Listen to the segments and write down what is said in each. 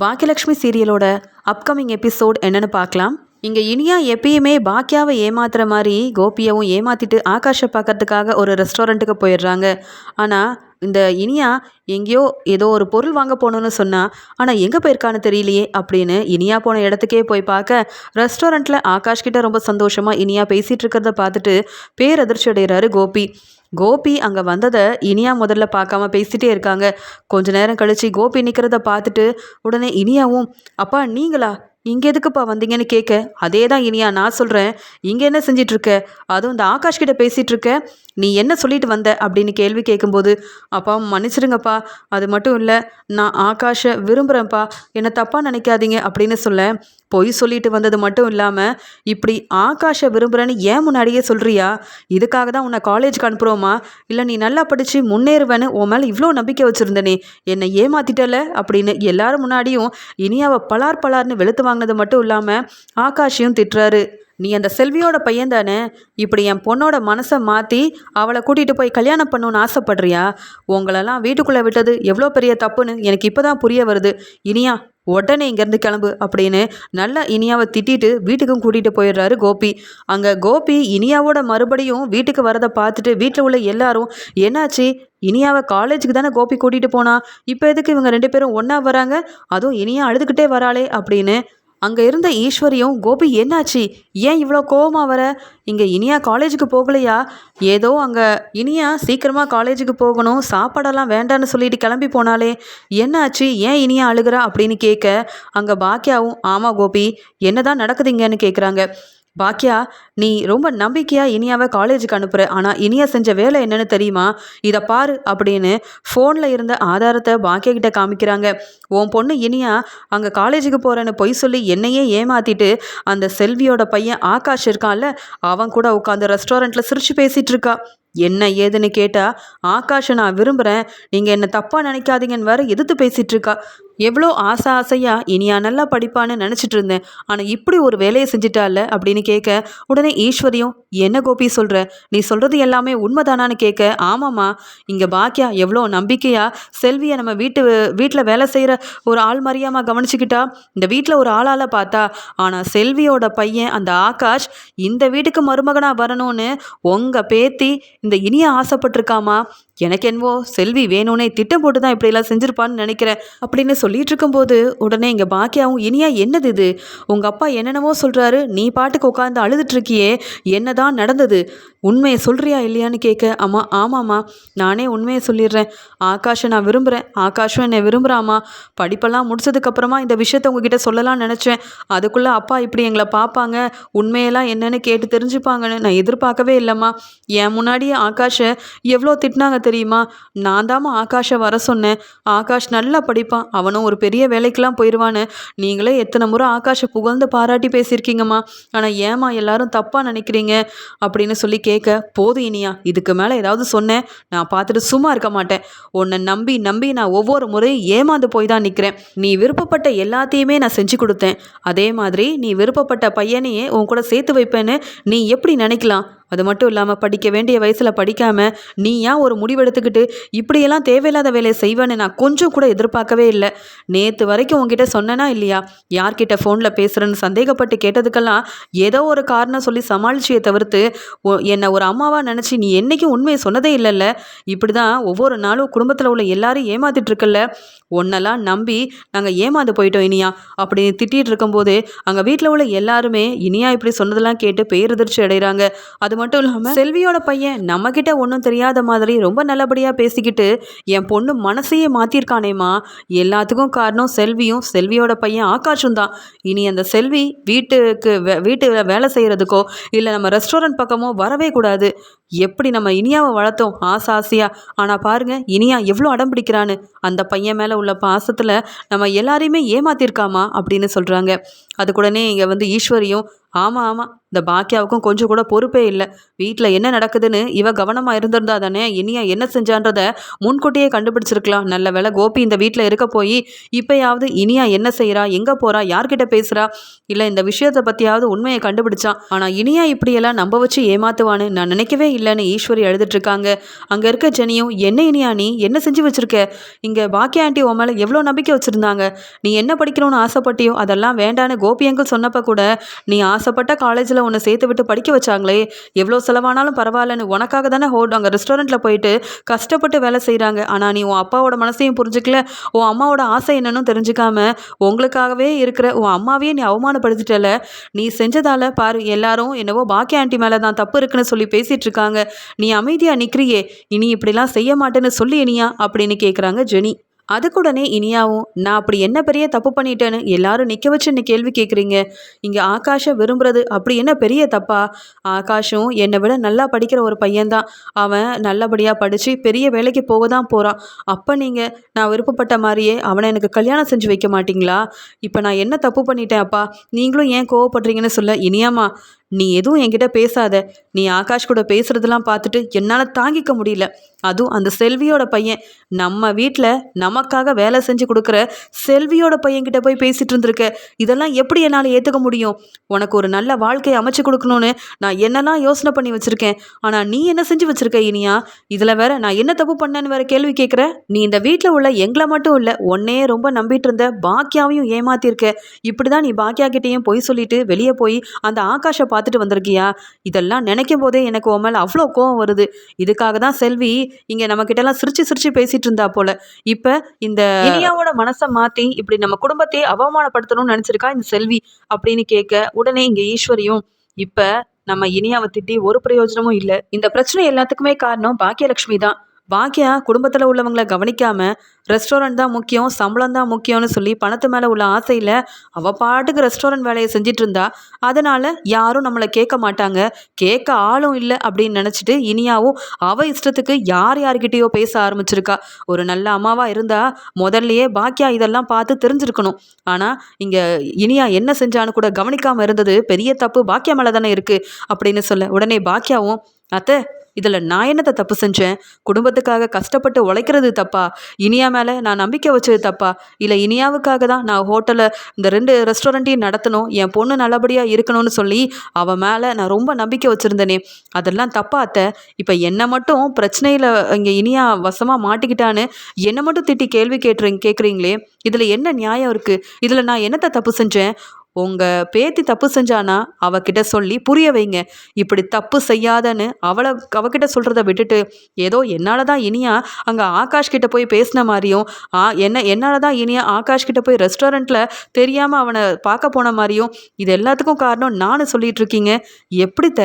Baakiyalakshmi சீரியலோட upcoming episode என்னன்னு பார்க்கலாம். இங்கே இனியா எப்பயுமே பாக்கியாவை ஏமாத்துற மாதிரி கோபியாவும் ஏமாத்திட்டு ஆகாஷை பார்க்கறதுக்காக ஒரு ரெஸ்டாரண்ட்டுக்கு போயிடுறாங்க. ஆனால் இந்த இனியா எங்கேயோ ஏதோ ஒரு பொருள் வாங்க போகணுன்னு சொன்னா ஆனால் எங்கே போயிருக்கான்னு தெரியலையே அப்படின்னு இனியா போன இடத்துக்கே போய் பார்க்க ரெஸ்டாரண்ட்டில் ஆகாஷ் கிட்ட ரொம்ப சந்தோஷமாக இனியா பேசிகிட்டு இருக்கிறத பார்த்துட்டு பேரதிர்ச்சி அடைகிறாரு கோபி. கோபி அங்கே வந்ததை இனியா முதல்ல பார்க்காம பேசிட்டே இருக்காங்க. கொஞ்ச நேரம் கழிச்சு கோபி நிற்கிறத பார்த்துட்டு உடனே இனியாவும் அப்பா நீங்களா? இங்கே எதுக்குப்பா வந்தீங்கன்னு கேட்க? அதே தான் இனியா நான் சொல்கிறேன் இங்கே என்ன செஞ்சிட்ருக்க அதுவும் இந்த ஆகாஷ் கிட்ட பேசிகிட்டு இருக்க? நீ என்ன சொல்லிட்டு வந்த? அப்படின்னு கேள்வி கேட்கும்போது அப்பா மன்னிச்சிடுங்கப்பா அது மட்டும் இல்லை நான் ஆகாஷை விரும்புகிறேன்ப்பா என்னை தப்பாக நினைக்காதீங்க அப்படின்னு சொல்ல பொய் சொல்லிட்டு வந்தது மட்டும் இல்லாமல் இப்படி ஆகாஷை விரும்புகிறேன்னு ஏன் முன்னாடியே சொல்கிறியா இதுக்காக தான் உன்னை காலேஜுக்கு அனுப்புகிறோமா இல்லை நீ நல்லா படித்து முன்னேறுவேன்னு உன் மேலே இவ்வளோ நம்பிக்கை வச்சுருந்தனே. என்னை ஏமாத்திட்டல? அப்படின்னு எல்லாரும் முன்னாடியும் இனியாவை பலார் பலார்னு வெளுத்து வாங்கினது மட்டும் இல்லாமல் ஆகாஷையும் திட்டுறாரு. நீ அந்த செல்வியோட பையன் தானே? இப்படி என் பொண்ணோட மனசை மாற்றி அவளை கூட்டிகிட்டு போய் கல்யாணம் பண்ணணும்னு ஆசைப்படுறியா? உங்களெல்லாம் வீட்டுக்குள்ளே விட்டது எவ்வளோ பெரிய தப்புன்னு எனக்கு இப்போ தான் புரிய வருது. இனியா உடனே இங்கேருந்து கிளம்பு அப்படின்னு நல்லா இனியாவை திட்டிட்டு வீட்டுக்கும் கூட்டிகிட்டு போயிடுறாரு கோபி. அங்கே கோபி இனியாவோட மறுபடியும் வீட்டுக்கு வரதை பார்த்துட்டு வீட்டில் உள்ள எல்லாரும் என்னாச்சு? இனியாவை காலேஜுக்கு தானே கோபி கூட்டிகிட்டு போனா? இப்போ எதுக்கு இவங்க ரெண்டு பேரும் ஒன்றா வராங்க? அதுவும் இனியா அழுதுகிட்டே வராளே அப்படின்னு அங்கே இருந்த ஈஸ்வரியும் கோபி என்னாச்சு? ஏன் இவ்வளோ கோவமாக வர? இங்கே இனியா காலேஜுக்கு போகலையா? ஏதோ அங்கே இனியா சீக்கிரமாக காலேஜுக்கு போகணும் சாப்பாடெல்லாம் வேண்டான்னு சொல்லிட்டு கிளம்பி போனாலே என்னாச்சு? ஏன் இனியா அழுகிறா? அப்படின்னு கேட்க அங்கே பாக்கியாவும் ஆமாம் கோபி என்னதான் நடக்குதுங்கன்னு கேட்குறாங்க பாக்கியா நீ ரொம்ப நம்பிக்கையாக இனியாவை காலேஜுக்கு அனுப்புகிற ஆனால் இனியா செஞ்ச வேலை என்னன்னு தெரியுமா? இதை பாரு அப்படின்னு ஃபோனில் இருந்த ஆதாரத்தை பாக்கியா கிட்ட காமிக்கிறாங்க. உன் பொண்ணு இனியா அங்கே காலேஜுக்கு போகிறேன்னு பொய் சொல்லி என்னையே ஏமாத்திட்டு அந்த செல்வியோட பையன் ஆகாஷ் இருக்கான்ல அவன் கூட உட்காந்து ரெஸ்டாரண்ட்டில் சிரிச்சு பேசிகிட்டு இருக்கா. என்ன ஏதுன்னு கேட்டால் ஆகாஷை நான் விரும்புகிறேன் நீங்கள் என்னை தப்பாக நினைக்காதீங்கன்னு வேற எதிர்த்து பேசிகிட்ருக்கா எவ்வளோ ஆசை ஆசையாக இனியா நல்லா படிப்பான்னு நினச்சிட்டு இருந்தேன். ஆனால் இப்படி ஒரு வேலையை செஞ்சிட்டால அப்படின்னு கேட்க உடனே ஈஸ்வரியும் என்ன கோபி சொல்கிற நீ சொல்கிறது எல்லாமே உண்மைதானான்னு கேட்க ஆமாம்மா இங்கே பாக்கியா எவ்வளோ நம்பிக்கையாக செல்வியை நம்ம வீட்டு வீட்டில் வேலை செய்கிற ஒரு ஆள் மரியாமல் கவனிச்சுக்கிட்டா இந்த வீட்டில் ஒரு ஆளால் பார்த்தா ஆனால் செல்வியோட பையன் அந்த ஆகாஷ் இந்த வீட்டுக்கு மருமகனாக வரணும்னு உங்கள் பேத்தி இந்த இனிய ஆசைப்பட்டிருக்காமா? எனக்கென்வோ செல்வி வேணும்னே திட்டம் போட்டு தான் இப்படியெல்லாம் செஞ்சிருப்பான்னு நினைக்கிறேன் அப்படின்னு சொல்லிட்டு இருக்கும்போது உடனே இங்கே பாக்கியாவும் இனியா என்னது இது? உங்கள் அப்பா என்னென்னவோ சொல்கிறாரு நீ பாட்டுக்கு உட்காந்து அழுதுட்டு இருக்கியே என்னதான் நடந்தது? உண்மையை சொல்கிறியா இல்லையான்னு கேட்க அம்மா ஆமாம்மா நானே உண்மையை சொல்லிடுறேன். ஆகாஷை நான் விரும்புகிறேன் ஆகாஷும் என்னை விரும்புகிறாம்மா படிப்பெல்லாம் முடிச்சதுக்கப்புறமா இந்த விஷயத்தை உங்ககிட்ட சொல்லலாம்னு நினச்சேன். அதுக்குள்ளே அப்பா இப்படி எங்களை பார்ப்பாங்க உண்மையெல்லாம் என்னன்னு கேட்டு தெரிஞ்சுப்பாங்கன்னு நான் எதிர்பார்க்கவே இல்லைம்மா. என் முன்னாடியே ஆகாஷை எவ்வளோ திட்டினாங்க தெரியுமா? நான் தாம்மா ஆகாஷை வர சொன்னேன். ஆகாஷ் நல்லா படிப்பான். அவனும் ஒரு பெரிய வேலைக்கெல்லாம் போயிடுவான்னு நீங்களே எத்தனை முறை ஆகாஷை புகழ்ந்து பாராட்டி பேசியிருக்கீங்கம்மா. ஆனால் ஏம்மா எல்லாரும் தப்பாக நினைக்கிறீங்க? அப்படின்னு சொல்லி கேட்க போதும் இனியா இதுக்கு மேலே ஏதாவது சொன்னேன். நான் பார்த்துட்டு சும்மா இருக்க மாட்டேன். உன்னை நம்பி நம்பி நான் ஒவ்வொரு முறையும் ஏமாந்து போய் தான் நிற்கிறேன் நீ விருப்பப்பட்ட எல்லாத்தையுமே நான் செஞ்சு கொடுத்தேன். அதே மாதிரி நீ விருப்பப்பட்ட பையனையே உன் கூட சேர்த்து வைப்பேன்னு நீ எப்படி நினைக்கலாம்? அது மட்டும் இல்லாமல் படிக்க வேண்டிய வயசில் படிக்காமல் நீ ஏன் ஒரு முடிவெடுத்துக்கிட்டு இப்படியெல்லாம் தேவையில்லாத வேலையை செய்வேன்னு நான் கொஞ்சம் கூட எதிர்பார்க்கவே இல்லை. நேற்று வரைக்கும் உங்ககிட்ட சொன்னேனா இல்லையா? யார்கிட்ட ஃபோனில் பேசுகிறேன்னு சந்தேகப்பட்டு கேட்டதுக்கெல்லாம் ஏதோ ஒரு காரணம் சொல்லி சமாளிச்சியை தவிர்த்து ஒ- என்னை ஒரு அம்மாவாக நினச்சி நீ என்றைக்கும் உண்மையை சொன்னதே இல்லைல்ல. இப்படி தான் ஒவ்வொரு நாளும் குடும்பத்தில் உள்ள எல்லாரும் ஏமாத்திட்டு ஒன்னெல்லாம் நம்பி நாங்கள் ஏமாந்து போயிட்டோம் இனியா. அப்படின்னு திட்டிகிட்டு இருக்கும்போது அங்கே வீட்டில் உள்ள எல்லாருமே இனியா இப்படி சொன்னதெல்லாம் கேட்டு பேரதிர்ச்சி அடைகிறாங்க அது அது மட்டும் இல்லாமல் செல்வியோட பையன் நம்மக்கிட்ட ஒன்றும் தெரியாத மாதிரி ரொம்ப நல்லபடியாக பேசிக்கிட்டு என் பொண்ணு மனசையே மாற்றிருக்கானேம்மா எல்லாத்துக்கும் காரணம் செல்வியும் செல்வியோட பையன் ஆகாஷும் தான். இனி அந்த செல்வி வீட்டுக்கு வே வீட்டு வேலை செய்கிறதுக்கோ இல்லை நம்ம ரெஸ்டாரண்ட் பக்கமோ வரவே கூடாது. எப்படி நம்ம இனியாவை வளர்த்தோம்? ஆசை ஆசையா. ஆனால் பாருங்க இனியா எவ்வளோ அடம் பிடிக்கிறான்னு. அந்த பையன் மேலே உள்ள பாசத்தில் நம்ம எல்லாரையுமே ஏமாத்திருக்காமா? அப்படின்னு சொல்கிறாங்க கூடனே இங்கே வந்து ஈஸ்வரியும் ஆமாம் ஆமாம் இந்த பாக்கியாவுக்கும் கொஞ்சம் கூட பொறுப்பே இல்லை. வீட்டில் என்ன நடக்குதுன்னு இவ கவனமாக இருந்திருந்தா தானே இனியா என்ன செஞ்சான்றத முன்கூட்டியே கண்டுபிடிச்சிருக்கலாம். நல்ல வேலை கோபி இந்த வீட்டில் இருக்க போய் இப்போயாவது இனியா என்ன செய்கிறா எங்கே போகிறா யார்கிட்ட பேசுகிறா இல்லை இந்த விஷயத்தை பற்றியாவது உண்மையை கண்டுபிடிச்சான் ஆனால் இனியா இப்படியெல்லாம் நம்ப வச்சு ஏமாத்துவான்னு நான் நினைக்கவே இல்லைன்னு ஈஸ்வரி எழுதிட்டு இருக்காங்க அங்கே இருக்க ஜெனியும் என்ன இனியா நீ? என்ன செஞ்சு வச்சுருக்க? இங்கே பாக்கியா ஆண்டி உன் மேலே எவ்வளோ நம்பிக்கை வச்சுருந்தாங்க? நீ என்ன படிக்கணும்னு ஆசைப்பட்டியோ அதெல்லாம் வேண்டான்னு கோபி அங்கிள் சொன்னப்போ கூட நீ ஆசைப்பட்ட காலேஜில் உன்னை சேர்த்து விட்டு படிக்க வச்சாங்களே. எவ்வளோ செலவானாலும் பரவாயில்லன்னு உனக்காக தானே ஹோட் அங்கே ரெஸ்டாரண்ட்டில் போயிட்டு கஷ்டப்பட்டு வேலை செய்கிறாங்க ஆனால் நீ உன் அப்பாவோட மனசையும் புரிஞ்சுக்கல. உன் அம்மாவோட ஆசை என்னன்னு தெரிஞ்சுக்காம உங்களுக்காகவே இருக்கிற உன் அம்மாவையே நீ அவமானப்படுத்திட்டல. நீ செஞ்சதால பாரு எல்லாரும் என்னவோ பாக்கி ஆண்டி மேலே தான் தப்பு இருக்குன்னு சொல்லி பேசிகிட்டு இருக்காங்க. நீ அமைதியாக நிற்கிறியே இனி இப்படிலாம் செய்ய மாட்டேன்னு சொல்லி இனியா அப்படின்னு கேட்குறாங்க ஜெனி. அதுக்குடனே இனியாவும் நான் அப்படி என்ன பெரிய தப்பு பண்ணிட்டேன்னு எல்லாரும் நிற்க வச்சு என்ன கேள்வி கேட்குறீங்க இங்கே ஆகாஷை விரும்புறது அப்படி என்ன பெரிய தப்பா? ஆகாஷும் என்னை விட நல்லா படிக்கிற ஒரு பையன்தான். அவன் நல்லபடியாக படித்து பெரிய வேலைக்கு போக தான் போகிறான் அப்போ நீங்கள் நான் விருப்பப்பட்ட மாதிரியே அவனை எனக்கு கல்யாணம் செஞ்சு வைக்க மாட்டீங்களா? இப்போ நான் என்ன தப்பு பண்ணிட்டேன் அப்பா? நீங்களும் ஏன் கோவப்படுறீங்கன்னு சொல்ல இனியாமா நீ எதுவும் என்கிட்ட பேசாத. நீ ஆகாஷ் கூட பேசுறதெல்லாம் பார்த்துட்டு என்னால் தாங்கிக்க முடியல. அதுவும் அந்த செல்வியோட பையன். நம்ம வீட்டில் நமக்காக வேலை செஞ்சு கொடுக்குற செல்வியோட பையன்கிட்ட போய் பேசிட்டு இருந்திருக்க. இதெல்லாம் எப்படி என்னால் ஏற்றுக்க முடியும்? உனக்கு ஒரு நல்ல வாழ்க்கையை அமைச்சு கொடுக்கணும்னு நான் என்னெல்லாம் யோசனை பண்ணி வச்சுருக்கேன். ஆனால் நீ என்ன செஞ்சு வச்சுருக்க இனியா? இதில் வேற நான் என்ன தப்பு பண்ணேன்னு வேற கேள்வி கேட்குற நீ இந்த வீட்டில் உள்ள எங்களை மட்டும் இல்லை உன்னையே ரொம்ப நம்பிட்டு இருந்த பாக்கியாவையும் ஏமாத்திருக்க. இப்படி தான் நீ பாக்கியா கிட்டேயும் பொய் சொல்லிட்டு வெளியே போய் அந்த ஆகாஷை பார்த்துட்டு வந்திருக்கியா? இதெல்லாம் நினைக்கும் போதே எனக்கு உன் மேலே அவ்வளோ கோவம் வருது. இதுக்காக தான் செல்வி இங்கே நம்மக்கிட்டலாம் சிரிச்சு சிரிச்சு பேசிட்டு இருந்தா போல. இப்போ இந்த இனியாவோட மனசை மாற்றி இப்படி நம்ம குடும்பத்தையே அவமானப்படுத்தணும்னு நினச்சிருக்கா இந்த செல்வி? அப்படின்னு கேட்க உடனே இங்கே ஈஸ்வரியும் இப்போ நம்ம இனியாவை திட்டி ஒரு பிரயோஜனமும் இல்லை. இந்த பிரச்சனை எல்லாத்துக்குமே காரணம் பாக்கியலட்சுமி தான். பாக்கியா குடும்பத்தில் உள்ளவங்களை கவனிக்காம ரெஸ்டாரண்ட் தான் முக்கியம் சம்பளம் தான் முக்கியம்னு சொல்லி பணத்து மேலே உள்ள ஆசையில் அவள் பாட்டுக்கு ரெஸ்டாரண்ட் வேலையை செஞ்சிட்டு இருந்தா அதனால் யாரும் நம்மளை கேட்க மாட்டாங்க. கேட்க ஆளும் இல்லை அப்படின்னு நினச்சிட்டு இனியாவும் அவள் இஷ்டத்துக்கு யார் யார்கிட்டயோ பேச ஆரம்பிச்சிருக்கா. ஒரு நல்ல அம்மாவாக இருந்தால் முதல்லையே பாக்கியா இதெல்லாம் பார்த்து தெரிஞ்சிருக்கணும். ஆனால் இங்கே இனியா என்ன செஞ்சான்னு கூட கவனிக்காமல் இருந்தது பெரிய தப்பு பாக்கியா மேலே தானே இருக்குது அப்படின்னு சொல்ல உடனே பாக்கியாவும் அத்தை இதில் நான் என்னத்தை தப்பு செஞ்சேன்? குடும்பத்துக்காக கஷ்டப்பட்டு உழைக்கிறது தப்பா? இனியா மேலே நான் நம்பிக்கை வச்சது தப்பா? இல்லை இனியாவுக்காக தான் நான் ஹோட்டலை இந்த ரெண்டு ரெஸ்டாரண்ட்டையும் நடத்தணும் என் பொண்ணு நல்லபடியாக இருக்கணும்னு சொல்லி அவன் மேலே நான் ரொம்ப நம்பிக்கை வச்சுருந்தேனே. அதெல்லாம் தப்பா அத்தை? இப்போ என்னை மட்டும் பிரச்சனையில் இங்கே இனியா வசமாக மாட்டிக்கிட்டான்னு என்னை மட்டும் திட்டி கேள்வி கேட்டுறீங்க கேட்குறீங்களே? இதில் என்ன நியாயம் இருக்குது இதில் நான் என்னத்தை தப்பு செஞ்சேன்? உங்கள் பேத்தி தப்பு செஞ்சானா? அவகிட்ட சொல்லி புரிய வைங்க. இப்படி தப்பு செய்யாதன்னு அவளை அவகிட்ட சொல்கிறத விட்டுட்டு ஏதோ என்னால் தான் இனியா அங்கே ஆகாஷ் கிட்ட போய் பேசின மாதிரியும் ஆ என்ன என்னால் தான் இனியா ஆகாஷ் கிட்ட போய் ரெஸ்டாரண்ட்டில் தெரியாமல் அவனை பார்க்க போன மாதிரியும் இது எல்லாத்துக்கும் காரணம் நான் சொல்லிட்டு இருக்கீங்க. எப்படித்த?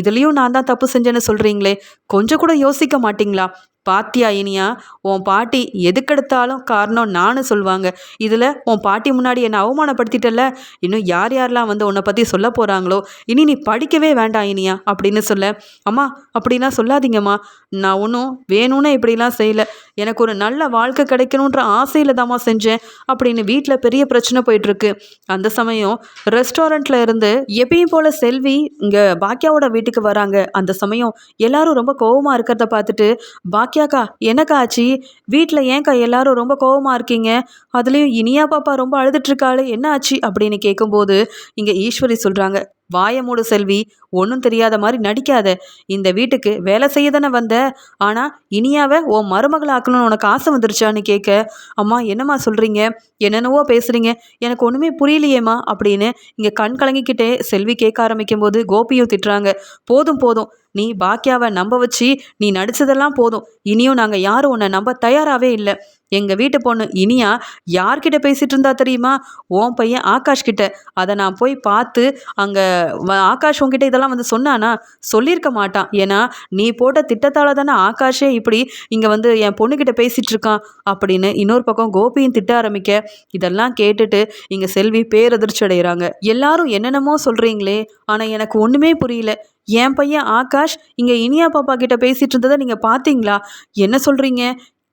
இதுலேயும் நான் தான் தப்பு செஞ்சேன்னு சொல்கிறீங்களே கொஞ்சம் கூட யோசிக்க மாட்டிங்களா? பாத்தியா இனியா உன் பாட்டி எதுக்கெடுத்தாலும் காரணம் நானும் சொல்லுவாங்க இதில் உன் பாட்டி முன்னாடி என்னை அவமானப்படுத்திட்டல இன்னும் யார் யாரெல்லாம் வந்து உன்னை பற்றி சொல்ல போகிறாங்களோ இனி நீ படிக்கவே வேண்டாம் இனியா அப்படின்னு சொல்ல அம்மா அப்படிலாம் சொல்லாதீங்கம்மா. நான் ஒன்றும் வேணும்னு இப்படிலாம் செய்யலை. எனக்கு ஒரு நல்ல வாழ்க்கை கிடைக்கணுன்ற ஆசையில் தாம்மா செஞ்சேன் அப்படின்னு வீட்டில் பெரிய பிரச்சனை போயிட்டுருக்கு. அந்த சமயம் ரெஸ்டாரண்ட்டில் இருந்து எப்பயும் போல் செல்வி இங்கே பாக்கியாவோட வீட்டுக்கு வராங்க. அந்த சமயம் எல்லாரும் ரொம்ப கோவமாக இருக்கிறத பார்த்துட்டு பாக்கியாக்கா என்னக்கா ஆச்சு? வீட்டில் ஏன்க்கா எல்லாரும் ரொம்ப கோவமாக இருக்கீங்க? அதுலேயும் இனியா பாப்பா ரொம்ப அழுதுட்ருக்காளு என்ன ஆச்சு? அப்படின்னு கேட்கும்போது இங்கே ஈஸ்வரி சொல்கிறாங்க வாய மூடு செல்வி ஒன்றும் தெரியாத மாதிரி நடிக்காத. இந்த வீட்டுக்கு வேலை செய்ய தானே வந்த. ஆனால் இனியாவை உன் மருமகளை ஆக்கணும்னு உனக்கு ஆசை வந்துருச்சான்னு கேட்க அம்மா என்னம்மா சொல்கிறீங்க என்னென்னவோ பேசுகிறீங்க எனக்கு ஒன்றுமே புரியலையேம்மா அப்படின்னு இங்கே கண் கலங்கிக்கிட்டே செல்வி கேட்க ஆரம்பிக்கும் போது கோபியும் திட்டுறாங்க. போதும் போதும். நீ பாக்கியாவை நம்ப வச்சு நீ நடித்ததெல்லாம் போதும். இனியும் நாங்கள் யாரும் உன்னை நம்ப தயாராகவே இல்லை. எங்கள் வீட்டு பொண்ணு இனியா யார்கிட்ட பேசிகிட்டு இருந்தா தெரியுமா? உன் பையன் ஆகாஷ் கிட்ட. அதை நான் போய் பார்த்து அங்கே ஆகாஷ் உங்ககிட்ட இதெல்லாம் வந்து சொன்னானா? சொல்லியிருக்க மாட்டான். ஏன்னா நீ போட்ட திட்டத்தால் தானே ஆகாஷே இப்படி இங்கே வந்து என் பொண்ணுக்கிட்ட பேசிகிட்டு இருக்கான் அப்படின்னு இன்னொரு பக்கம் கோபியும் திட்ட ஆரம்பிக்க. இதெல்லாம் கேட்டுட்டு இங்கே செல்வி பேரதிர்ச்சி அடைகிறாங்க எல்லாரும் என்னென்னமோ சொல்கிறீங்களே ஆனால் எனக்கு ஒன்றுமே புரியல. என் பையன் ஆகாஷ் இங்கே இனியா பாப்பா கிட்ட பேசிகிட்டு இருந்ததை நீங்கள் பார்த்தீங்களா? என்ன சொல்கிறீங்க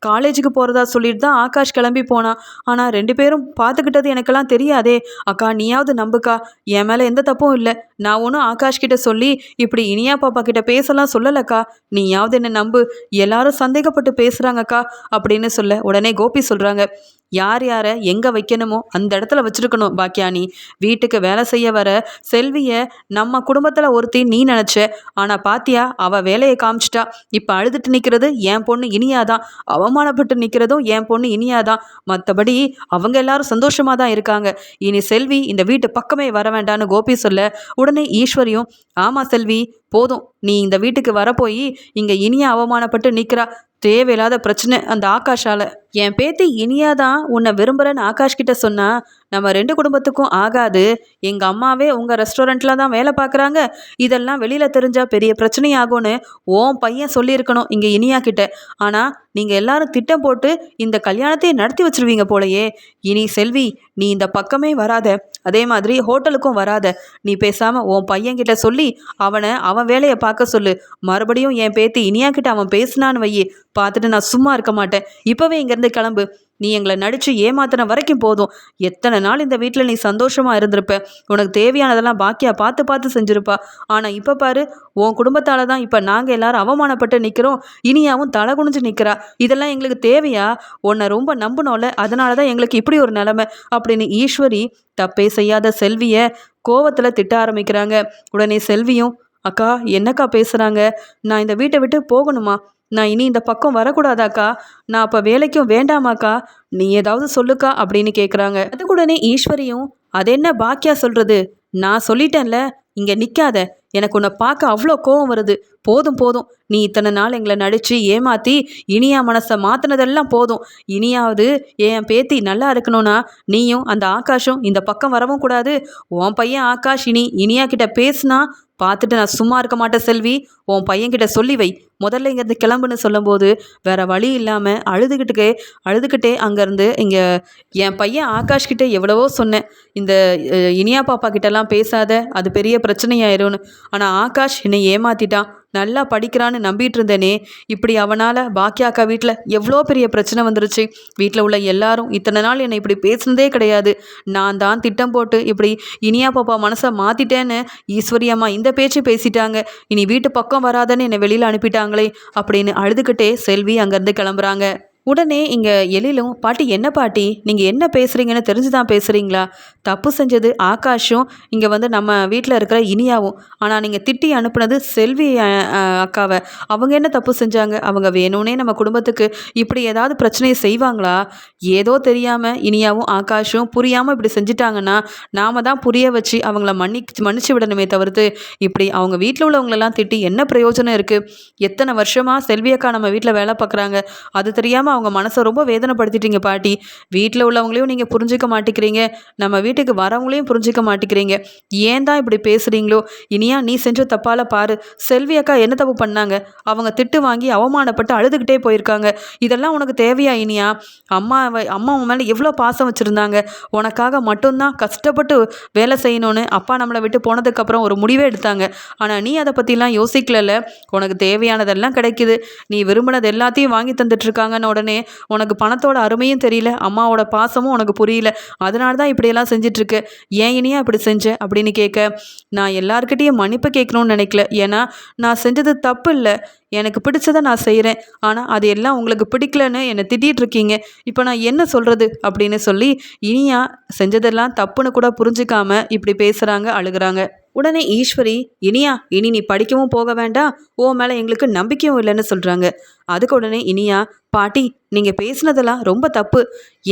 காலேஜுக்கு போகிறதா சொல்லிட்டு தான் ஆகாஷ் கிளம்பி போனான் ஆனால் ரெண்டு பேரும் பார்த்துக்கிட்டது எனக்கெல்லாம் தெரியாதே. அக்கா நீயாவது நம்புக்கா? என் மேலே எந்த தப்பும் இல்லை. நான் ஒன்றும் ஆகாஷ் கிட்ட சொல்லி இப்படி இனியா பாப்பா கிட்ட பேசலாம் சொல்லலக்கா. நீயாவது என்ன நம்பு. எல்லாரும் சந்தேகப்பட்டு பேசுகிறாங்கக்கா அப்படின்னு சொல்ல உடனே கோபி சொல்கிறாங்க யார் யாரை எங்கே வைக்கணுமோ அந்த இடத்துல வச்சுருக்கணும் பாக்கியானி. வீட்டுக்கு வேலை செய்ய வர செல்வியை நம்ம குடும்பத்தில் ஒருத்தி நீ நினச்ச ஆனால் பாத்தியா அவள் வேலையை காமிச்சிட்டா. இப்போ அழுதுட்டு நிற்கிறது என் பொண்ணு இனியாதான். அவமானப்பட்டு நிற்கிறதும் என் பொண்ணு இனியாதான். மற்றபடி அவங்க எல்லாரும் சந்தோஷமாக தான் இருக்காங்க. இனி செல்வி இந்த வீட்டு பக்கமே வர வேண்டான்னு கோபி சொல்ல உடனே ஈஸ்வரியும் ஆமாம் செல்வி போதும். நீ இந்த வீட்டுக்கு வரப்போய் இங்கே இனியா அவமானப்பட்டு நிற்கிறா தேவையில்லாத பிரச்சனை அந்த ஆகாஷால. என் பேத்தி இனியா தான் உன்னை விரும்புகிறேன்னு ஆகாஷ் கிட்ட சொன்னா நம்ம ரெண்டு குடும்பத்துக்கும் ஆகாது. எங்கள் அம்மாவே உங்கள் ரெஸ்டாரண்ட்டில் தான் வேலை பார்க்குறாங்க இதெல்லாம் வெளியில் தெரிஞ்சால் பெரிய பிரச்சனையாகும்னு ஓம் பையன் சொல்லியிருக்கணும் இங்கே இனியா கிட்ட. ஆனால் நீங்கள் எல்லாரும் திட்டம் போட்டு இந்த கல்யாணத்தையே நடத்தி வச்சிருவீங்க போலயே. இனி செல்வி நீ இந்த பக்கமே வராத. அதே மாதிரி ஹோட்டலுக்கும் வராத. நீ பேசாமல் உன் பையன்கிட்ட சொல்லி அவனை அவன் வேலையை பார்க்க சொல்லு. மறுபடியும் என் பேத்தி இனியா கிட்ட அவன் பேசினான்னு வையி. பார்த்துட்டு நான் சும்மா இருக்க மாட்டேன். இப்போவே இங்கேருந்து கிளம்பு. நீ எங்களை நடித்து ஏமாத்தின வரைக்கும் போதும். எத்தனை நாள் இந்த வீட்டில் நீ சந்தோஷமாக இருந்திருப்ப? உனக்கு தேவையானதெல்லாம் பாக்கியா பார்த்து பார்த்து செஞ்சுருப்பா. ஆனால் இப்போ பாரு உன் குடும்பத்தால் தான் இப்போ நாங்கள் எல்லாரும் அவமானப்பட்டு நிற்கிறோம் இனியாவும் தலை குனிஞ்சு நிற்கிறா இதெல்லாம் எங்களுக்கு தேவையா? உன்னை ரொம்ப நம்பினோம்ல அதனால தான் எங்களுக்கு இப்படி ஒரு நிலைமை. அப்படின்னு ஈஸ்வரி தப்பே செய்யாத செல்வியை கோவத்தில் திட்ட ஆரம்பிக்கிறாங்க. உடனே செல்வியும் அக்கா என்னக்கா பேசுகிறாங்க நான் இந்த வீட்டை விட்டு போகணுமா? நான் இனி இந்த பக்கம் வரக்கூடாதாக்கா? நான் அப்போ வேலைக்கும் வேண்டாமாக்கா? நீ ஏதாவது சொல்லுக்கா அப்படின்னு கேட்குறாங்க அதுக்குடனே ஈஸ்வரியும் அது என்ன பாக்கியா சொல்கிறது நான் சொல்லிட்டேன்ல இங்கே நிற்காத எனக்கு உன்னை பார்க்க அவ்வளோ கோவம் வருது. போதும் போதும். நீ இத்தனை நாள் எங்களை நடித்து ஏமாற்றி இனியா மனசை மாற்றினதெல்லாம் போதும். இனியாவது என் பேத்தி நல்லா இருக்கணும்னா நீயும் அந்த ஆகாஷும் இந்த பக்கம் வரவும் கூடாது. உன் பையன் ஆகாஷ் இனி இனியா கிட்ட பேசுனா பார்த்துட்டு நான் சும்மா இருக்க மாட்டேன் செல்வி. உன் பையன்கிட்ட சொல்லி வை. முதல்ல இங்கேருந்து கிளம்புன்னு சொல்லும்போது வேற வழி இல்லாமல் அழுதுகிட்டுக்கே அழுதுகிட்டே அங்கேருந்து இங்கே என் பையன் ஆகாஷ் கிட்டே எவ்வளவோ சொன்னேன். இந்த இனியா பாப்பா கிட்டலாம் பேசாத அது பெரிய பிரச்சனையாயிரும்னு. ஆனால் ஆகாஷ் என்னை ஏமாத்திட்டான். நல்லா படிக்கிறான்னு நம்பிட்டு இருந்தேனே இப்படி அவனால் பாக்கியாக்கா வீட்டில் எவ்வளோ பெரிய பிரச்சனை வந்துருச்சு. வீட்டில் உள்ள எல்லாரும் இத்தனை நாள் என்னை இப்படி பேசுனதே கிடையாது. நான் தான் திட்டம் போட்டு இப்படி இனியா பாப்பா மனசை மாற்றிட்டேன்னு ஈஸ்வரி அம்மா இந்த பேச்சு பேசிட்டாங்க. இனி வீட்டு பக்கம் வராதன்னு என்னை வெளியில் அனுப்பிட்டாங்களே அப்படின்னு அழுதுகிட்டே செல்வி அங்கேருந்து கிளம்புறாங்க. உடனே இங்கே எழிலும் பாட்டி என்ன பாட்டி? நீங்கள் என்ன பேசுகிறீங்கன்னு தெரிஞ்சு தான் பேசுகிறீங்களா தப்பு செஞ்சது ஆகாஷும் இங்கே வந்து நம்ம வீட்டில் இருக்கிற இனியாவும். ஆனால் நீங்கள் திட்டி அனுப்புனது செல்வி அக்காவை. அவங்க என்ன தப்பு செஞ்சாங்க? அவங்க வேணும்னே நம்ம குடும்பத்துக்கு இப்படி ஏதாவது பிரச்சனையை செய்வாங்களா? ஏதோ தெரியாமல் இனியாவும் ஆகாஷும் புரியாமல் இப்படி செஞ்சிட்டாங்கன்னா நாம தான் புரிய வச்சு அவங்கள மன்னி மன்னிச்சு விடணுமே தவிர்த்து இப்படி அவங்க வீட்டில் உள்ளவங்களெல்லாம் திட்டி என்ன பிரயோஜனம் இருக்குது எத்தனை வருஷமாக செல்வி அக்கா நம்ம வீட்டில் வேலை பார்க்குறாங்க? அது தெரியாமல் அவங்க மனசை ரொம்ப வேதனைப்படுத்திட்டீங்க பாட்டி. வீட்டில் உள்ளவங்களையும் நீங்கள் புரிஞ்சிக்க மாட்டேங்கிறீங்க. நம்ம வீட்டுக்கு வரவங்களையும் புரிஞ்சிக்க மாட்டேங்கிறீங்க. ஏன் தான் இப்படி பேசுகிறீங்களோ இனியா நீ செஞ்ச தப்பால் பாரு. செல்வி அக்கா என்ன தப்பு பண்ணாங்க? அவங்க திட்டு வாங்கி அவமானப்பட்டு அழுதுகிட்டே போயிருக்காங்க. இதெல்லாம் உனக்கு தேவையா இனியா? அம்மா அம்மா உன் மேலே எவ்வளோ பாசம் வச்சுருந்தாங்க? உனக்காக மட்டும்தான் கஷ்டப்பட்டு வேலை செய்யணும்னு அப்பா நம்மளை விட்டு போனதுக்கப்புறம் ஒரு முடிவே எடுத்தாங்க. ஆனால் நீ அதை பற்றிலாம் யோசிக்கலல்ல? உனக்கு தேவையானதெல்லாம் கிடைக்குது. நீ விரும்பினது எல்லாத்தையும் வாங்கி தந்துட்டு இருக்காங்கன்னோட உடனே உனக்கு பணத்தோட அருமையும் தெரியல அம்மாவோட பாசமும் உனக்கு புரியல. அதனால தான் இப்படியெல்லாம் செஞ்சிட்ருக்கு. ஏன் இனியா இப்படி செஞ்ச? அப்படின்னு கேட்க நான் எல்லார்கிட்டேயும் மன்னிப்பு கேட்கணும்னு நினைக்கல. ஏன்னா நான் செஞ்சது தப்பு இல்லை. எனக்கு பிடிச்சதை நான் செய்கிறேன் ஆனால் அது எல்லாம் உங்களுக்கு பிடிக்கலன்னு என்னை திட்டிகிட்டு இருக்கீங்க இப்போ நான் என்ன சொல்கிறது அப்படின்னு சொல்லி இனியா செஞ்சதெல்லாம் தப்புன்னு கூட புரிஞ்சுக்காம இப்படி பேசுகிறாங்க அழுகிறாங்க. உடனே ஈஸ்வரி இனியா இனி நீ படிக்கவும் போக வேண்டாம். ஓ மேலே எங்களுக்கு நம்பிக்கையும் இல்லைன்னு சொல்கிறாங்க அதுக்கு உடனே இனியா பாட்டி நீங்கள் பேசுனதெல்லாம் ரொம்ப தப்பு.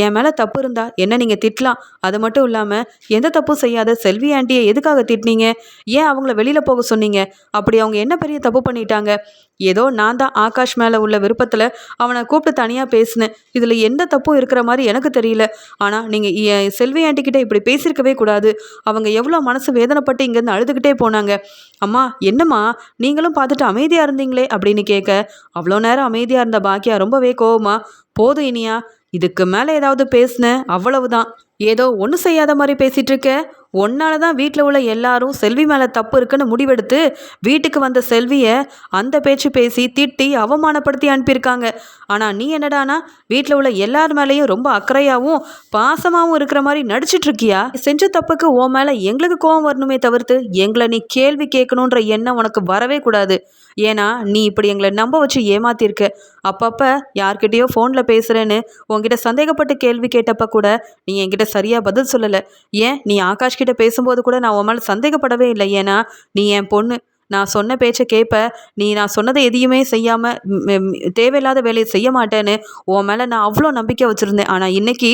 என் மேலே தப்பு இருந்தா என்ன நீங்கள் திட்டலாம்? அது மட்டும் இல்லாமல் எந்த தப்பும் செய்யாத செல்வி ஆண்டியை எதுக்காக திட்டினீங்க? ஏன் அவங்கள வெளியில் போக சொன்னீங்க? அப்படி அவங்க என்ன பெரிய தப்பு பண்ணிட்டாங்க? ஏதோ நான் தான் ஆகாஷ் மேலே உள்ள விருப்பத்தில் அவனை கூப்பிட்டு தனியாக பேசினேன். இதில் எந்த தப்பும் இருக்கிற மாதிரி எனக்கு தெரியல. ஆனால் நீங்கள் செல்வி ஆண்டிக்கிட்ட இப்படி பேசியிருக்கவே கூடாது. அவங்க எவ்வளோ மனசு வேதனைப்பட்டு இங்கேருந்து அழுதுகிட்டே போனாங்க. அம்மா என்னம்மா? நீங்களும் பார்த்துட்டு அமைதியாக இருந்தீங்களே அப்படின்னு கேட்க அவ்வளோ நேரம் அமைதியாக இருந்த பாக்கியா ரொம்பவே கோவமா? போதும் இனியா இதுக்கு மேலே ஏதாவது பேசின? அவ்வளவுதான். ஏதோ ஒன்றும் செய்யாத மாதிரி பேசிகிட்டு இருக்க? உன்னால தான் வீட்டில் உள்ள எல்லாரும் செல்வி மேலே தப்பு இருக்குன்னு முடிவெடுத்து வீட்டுக்கு வந்த செல்வியை அந்த பேச்சு பேசி திட்டி அவமானப்படுத்தி அனுப்பியிருக்காங்க. ஆனால் நீ என்னடானா வீட்டில் உள்ள எல்லார் மேலேயும் ரொம்ப அக்கறையாகவும் பாசமாகவும் இருக்கிற மாதிரி நடிச்சிட்டு இருக்கியா? செஞ்ச தப்புக்கு உன் மேலே எங்களுக்கு கோபம் வரணுமே தவிர்த்து எங்களை நீ கேள்வி கேட்கணுன்ற எண்ணம் உனக்கு வரவே கூடாது. ஏன்னா நீ இப்படி எங்களை நம்ப வச்சு ஏமாத்திருக்க அப்பப்போ யார்கிட்டயோ ஃபோனில் பேசுகிறேன்னு உங்ககிட்ட சந்தேகப்பட்டு கேள்வி கேட்டப்ப கூட நீ என்கிட்ட சரியாக பதில் சொல்லலை. ஏன்? நீ ஆகாஷ் கிட்ட பேசும்போது கூட நான் உன் மேலே சந்தேகப்படவே இல்லை. ஏன்னா நீ என் பொண்ணு. நான் சொன்ன பேச்சை கேட்ப நீ நான் சொன்னதை எதையுமே செய்யாமல் தேவையில்லாத வேலையை செய்ய மாட்டேன்னு உன் மேலே நான் அவ்வளோ நம்பிக்கை வச்சுருந்தேன். ஆனால் இன்னைக்கு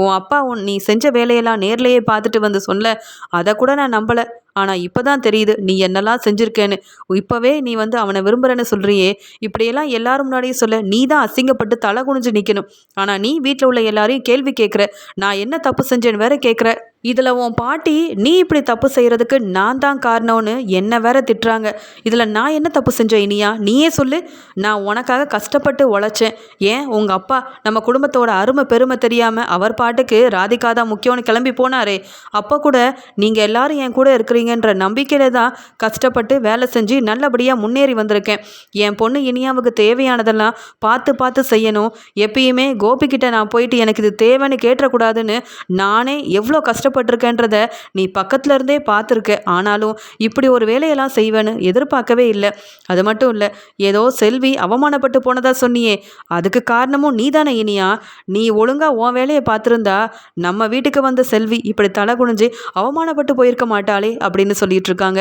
உன் அப்பா உன் நீ செஞ்ச வேலையெல்லாம் நேர்லேயே பார்த்துட்டு வந்து சொல்ல அதை கூட நான் நம்பலை. ஆனால் இப்போ தான் தெரியுது நீ என்னெல்லாம் செஞ்சுருக்கேன்னு. இப்போவே நீ வந்து அவனை விரும்புகிறேன்னு சொல்கிறியே இப்படியெல்லாம் எல்லாரும் முன்னாடியும் சொல்ல நீ தான் அசிங்கப்பட்டு தலை குனிஞ்சு நிற்கணும் ஆனால் நீ வீட்டில் உள்ள எல்லாரையும் கேள்வி கேட்குற நான் என்ன தப்பு செஞ்சேன்னு வேற கேட்குற இதில் உன் பாட்டி நீ இப்படி தப்பு செய்கிறதுக்கு நான் தான் காரணம்னு என்ன வேற திட்டுறாங்க. இதில் நான் என்ன தப்பு செஞ்சேன் இனியா? நீயே சொல்லு. நான் உனக்காக கஷ்டப்பட்டு உழைச்சேன். ஏன்? உங்கள் அப்பா நம்ம குடும்பத்தோட அருமை பெருமை தெரியாமல் அவர் பாட்டுக்கு ராதிகா தான் முக்கியம்னு கிளம்பி போனாரே. அப்போ கூட நீங்கள் எல்லாரும் என் கூட இருக்கிறீங்கன்ற நம்பிக்கையில தான் கஷ்டப்பட்டு வேலை செஞ்சு நல்லபடியாக முன்னேறி வந்திருக்கேன். என் பொண்ணு இனியாவுக்கு தேவையானதெல்லாம் பார்த்து பார்த்து செய்யணும். எப்பயுமே கோபிக்கிட்ட நான் போயிட்டு எனக்கு இது தேவைன்னு கேட்டக்கூடாதுன்னு நானே எவ்வளோ கஷ்டப்பட்டிருக்கேன்றத நீ பக்கத்துல இருந்தே பார்த்துருக்க. ஆனாலும் இப்படி ஒரு வேலையெல்லாம் செய்வேன்னு எதிர்பார்க்கவே இல்லை. அது மட்டும் இல்லை ஏதோ செல்வி அவமானப்பட்டு போனதா சொன்னியே. அதுக்கு காரணமும் நீ தானே இனியா. நீ ஒழுங்காக உன் வேலையை இருந்திருந்தா நம்ம வீட்டுக்கு வந்த செல்வி இப்படி தலை குனிஞ்சு அவமானப்பட்டு போயிருக்க மாட்டாளே அப்படின்னு சொல்லிட்டு இருக்காங்க.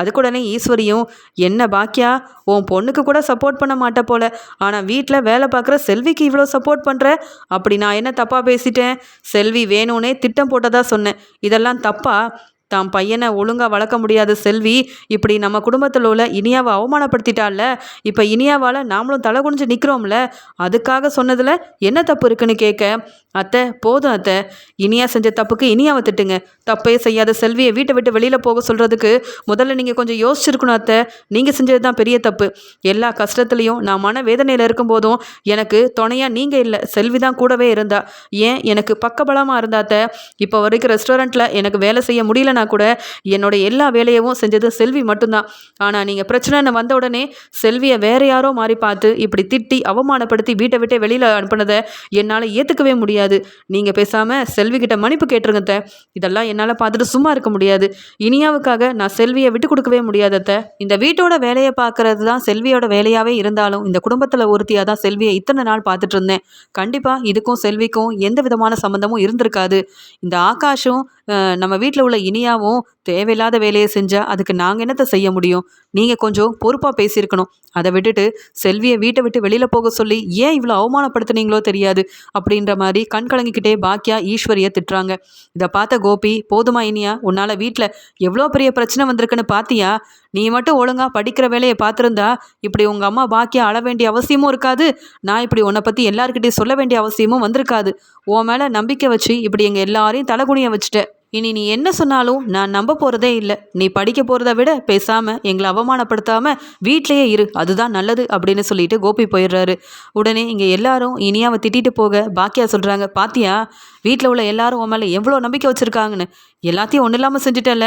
அதுக்குடனே ஈஸ்வரியும் என்ன பாக்கியா உன் பொண்ணுக்கு கூட சப்போர்ட் பண்ண மாட்ட போல. ஆனால் வீட்டில் வேலை பார்க்குற செல்விக்கு இவ்வளோ சப்போர்ட் பண்ணுற அப்படி நான் என்ன தப்பாக பேசிட்டேன்? செல்வி வேணும்னே திட்டம் போட்டதா சொன்னேன். இதெல்லாம் தப்பா? தான் பையனை ஒழுங்காக வளர்க்க முடியாத செல்வி. இப்படி நம்ம குடும்பத்தில் உள்ள இனியாவை அவமானப்படுத்திட்டால இப்போ இனியாவால் நாமளும் தலை குனிஞ்சு நிற்கிறோம்ல அதுக்காக சொன்னதில் என்ன தப்பு இருக்குன்னு கேட்க அத்தை போதும் அத்தை. இனியா செஞ்ச தப்புக்கு இனியாவை திட்டுங்க. தப்பே செய்யாத செல்வியை வீட்டை விட்டு வெளியில் போக சொல்கிறதுக்கு முதல்ல நீங்கள் கொஞ்சம் யோசிச்சிருக்கணும் அத்தை. நீங்கள் செஞ்சது தான் பெரிய தப்பு. எல்லா கஷ்டத்துலேயும் நான் மன வேதனையில் இருக்கும்போதும் எனக்கு துணையாக நீங்கள் இல்லை செல்வி தான் கூடவே இருந்தா. ஏன்? எனக்கு பக்கபலமாக இருந்தாத்த இப்போ வரைக்கும் ரெஸ்டாரண்ட்டில் எனக்கு வேலை செய்ய முடியல முடியலனா கூட என்னோட எல்லா வேலையவும் செஞ்சது செல்வி மட்டும்தான். ஆனால் நீங்கள் பிரச்சனைன்னு வந்த உடனே செல்வியை வேற யாரோ மாறி பார்த்து இப்படி திட்டி அவமானப்படுத்தி வீட்டை விட்டே வெளியில் அனுப்புனதை என்னால் ஏற்றுக்கவே முடியாது. நீங்கள் பேசாமல் செல்விக்கிட்ட மன்னிப்பு கேட்டுருங்கத்தை இதெல்லாம் என்னால் பார்த்துட்டு சும்மா இருக்க முடியாது. இனியாவுக்காக நான் செல்வியை விட்டு கொடுக்கவே முடியாதத்த இந்த வீட்டோட வேலையை பார்க்கறது தான் செல்வியோட வேலையாகவே இருந்தாலும் இந்த குடும்பத்தில் ஒருத்தியாக தான் செல்வியை இத்தனை நாள் பார்த்துட்டு இருந்தேன். கண்டிப்பாக இதுக்கும் செல்விக்கும் எந்த விதமான சம்மந்தமும் இருந்திருக்காது. இந்த ஆகாஷும் நம்ம வீட்டில் உள்ள இனியாவும் தேவையில்லாத வேலையை செஞ்சால் அதுக்கு நாங்கள் என்னத்தை செய்ய முடியும்? நீங்கள் கொஞ்சம் பொறுப்பாக பேசியிருக்கணும். அதை விட்டுட்டு செல்வியை வீட்டை விட்டு வெளியில் போக சொல்லி ஏன் இவ்வளோ அவமானப்படுத்துனீங்களோ தெரியாது அப்படின்ற மாதிரி கண் கலங்கிக்கிட்டே பாக்கியா ஈஸ்வரியை திட்டுறாங்க. இதை பார்த்த கோபி போதுமா இனியா உன்னால் வீட்டில் எவ்வளோ பெரிய பிரச்சனை வந்திருக்குன்னு பார்த்தியா நீ மட்டும் ஒழுங்காக படிக்கிற வேலையை பார்த்துருந்தா இப்படி உங்கள் அம்மா பாக்கியா அழ வேண்டிய அவசியமும் இருக்காது. நான் இப்படி உன்னை பற்றி எல்லாருக்கிட்டையும் சொல்ல வேண்டிய அவசியமும் வந்திருக்காது. உன் மேலே நம்பிக்கை வச்சு இப்படி எங்கள் எல்லாரையும் தலைகுனிய வச்சுட்டேன். இனி நீ என்ன சொன்னாலும் நான் நம்ப போகிறதே இல்லை. நீ படிக்க போகிறத விட பேசாமல் எங்களை அவமானப்படுத்தாமல் வீட்லேயே இரு. அதுதான் நல்லது அப்படின்னு சொல்லிட்டு கோபி போயிடுறாரு. உடனே இங்கே எல்லாரும் இனியாவை திட்டிட்டு போக பாக்கியா சொல்கிறாங்க பாத்தியா வீட்டில் உள்ள எல்லாரும் உன் மேலே எவ்வளோ நம்பிக்கை வச்சுருக்காங்கன்னு. எல்லாத்தையும் ஒன்றும் இல்லாமல் செஞ்சுட்டல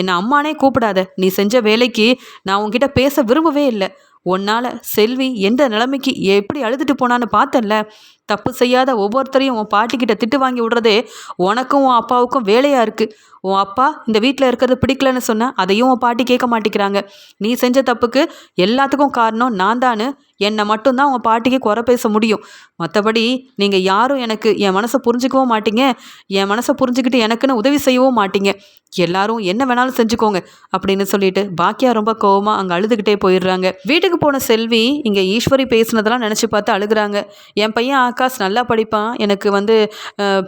என்னை அம்மானே கூப்பிடாத. நீ செஞ்ச வேலைக்கு நான் உன்கிட்ட பேச விரும்பவே இல்லை. உன்னால் செல்வி எந்த நிலைமைக்கு எப்படி அழுதுட்டு போனான்னு பார்த்தல தப்பு செய்யாத ஒவ்வொருத்தரையும் உன் பாட்டிக்கிட்ட திட்டு வாங்கி விடுறதே உனக்கும் உன் அப்பாவுக்கும் வேலையாக இருக்குது உன் அப்பா இந்த வீட்டில் இருக்கிறது பிடிக்கலன்னு சொன்னால் அதையும் உன் பாட்டி கேட்க மாட்டேங்கிறாங்க. நீ செஞ்ச தப்புக்கு எல்லாத்துக்கும் காரணம் நான் தானு என்னை மட்டும்தான் உன் பாட்டிக்கு குறை பேச முடியும். மற்றபடி நீங்கள் யாரும் எனக்கு என் மனசை புரிஞ்சுக்கவும் மாட்டீங்க. என் மனசை புரிஞ்சுக்கிட்டு எனக்குன்னு உதவி செய்யவும் மாட்டீங்க. எல்லாரும் என்ன வேணாலும் செஞ்சுக்கோங்க அப்படின்னு சொல்லிட்டு பாக்கியா ரொம்ப கோவமாக அங்கே அழுதுகிட்டே போயிடுறாங்க. வீட்டுக்கு போன செல்வி இங்கே ஈஸ்வரி பேசுனதெல்லாம் நினச்சி பார்த்து அழுகுறாங்க. என் பையன் ஆகாஷ் நல்லா படிப்பான். எனக்கு வந்து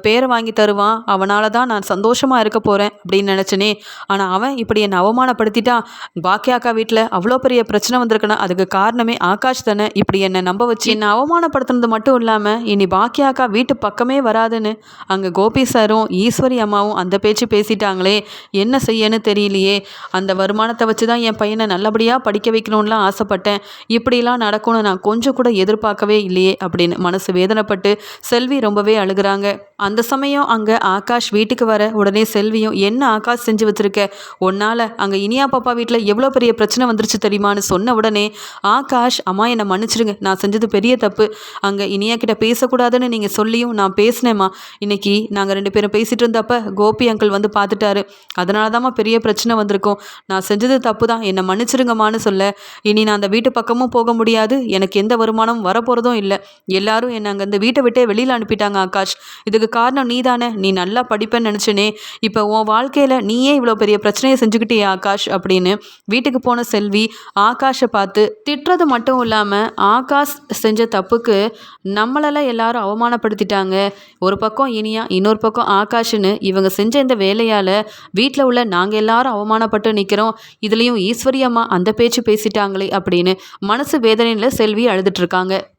பேரை வாங்கி தருவான். அவனால தான் நான் சந்தோஷமாக இருக்க போகிறேன் அப்படின்னு நினச்சினே. ஆனால் அவன் இப்படி என்னை அவமானப்படுத்திட்டான். பாக்கியா அக்கா வீட்டில் அவ்வளோ பெரிய பிரச்சனை வந்திருக்குன்னா அதுக்கு காரணமே ஆகாஷ் தானே. இப்படி என்னை நம்ப வச்சு என்னை அவமானப்படுத்துனது மட்டும் இல்லாமல் இனி பாக்கியா அக்கா வீட்டு பக்கமே வராதுன்னு அங்கே கோபி சாரும் ஈஸ்வரி அம்மாவும் அந்த பேச்சு பேசிட்டாங்களே. என்ன செய்யன்னு தெரியலையே. அந்த வருமானத்தை வச்சு தான் என் பையனை நல்லபடியாக படிக்க வைக்கணும்லாம் ஆசைப்பட்டேன். இப்படிலாம் நடக்கும்னு நான் கொஞ்சம் கூட எதிர்பார்க்கவே இல்லையே அப்படின்னு மனசு வேதனைப்பட்டு செல்வி ரொம்பவே அழுகுறாங்க. அந்த சமயம் அங்கே ஆகாஷ் வீட்டுக்கு வர உடனே செல்வியும் என்ன ஆகாஷ் செஞ்சு வச்சிருக்க? உன்னால் அங்கே இனியா பாப்பா வீட்டில் எவ்வளோ பெரிய பிரச்சனை வந்துருச்சு தெரியுமான்னு சொன்ன உடனே ஆகாஷ் அம்மா என்னை மன்னிச்சிடுங்க நான் செஞ்சது பெரிய தப்பு. அங்கே இனியா கிட்ட பேசக்கூடாதுன்னு நீங்கள் சொல்லியும் நான் பேசினேம்மா. இன்னைக்கு நாங்கள் ரெண்டு பேரும் பேசிகிட்டு இருந்தப்ப கோபி அங்கிள் வந்து பார்த்துட்டாரு அதனால தாம்மா பெரிய பிரச்சனை வந்திருக்கும். நான் செஞ்சது தப்பு தான். என்னை மன்னிச்சிடுங்கம்மான்னு சொல்ல. இனி நான் அந்த வீட்டு பக்கமும் போக முடியாது. எனக்கு எந்த வருமானமும் வரப்போகிறதும் இல்லை. எல்லாரும் என்னை அங்கே இந்த வீட்டை விட்டே வெளியில் அனுப்பிட்டாங்க ஆகாஷ். இதுக்கு காரணம் நீ தானே நீ நல்லா படிப்பேன்னு நினச்சினே. இப்போ உன் வாழ்க்கையில் நீயே இவ்வளோ பெரிய பிரச்சனையை செஞ்சுக்கிட்டியே ஆகாஷ் அப்படின்னு வீட்டுக்கு போன செல்வி ஆகாஷை பார்த்து திட்டுறது மட்டும் இல்லாமல் ஆகாஷ் செஞ்ச தப்புக்கு நம்மளெல்லாம் எல்லாரும் அவமானப்படுத்திட்டாங்க. ஒரு பக்கம் இனியா இன்னொரு பக்கம் ஆகாஷ்னு இவங்க செஞ்ச இந்த வேலையால் வீட்டில் உள்ள நாங்கள் எல்லாரும் அவமானப்பட்டு நிற்கிறோம் இதுலேயும் ஈஸ்வரியம்மா அந்த பேச்சு பேசிட்டாங்களே அப்படின்னு மனசு வேதனையில் செல்வி அழுதுட்டு இருக்காங்க.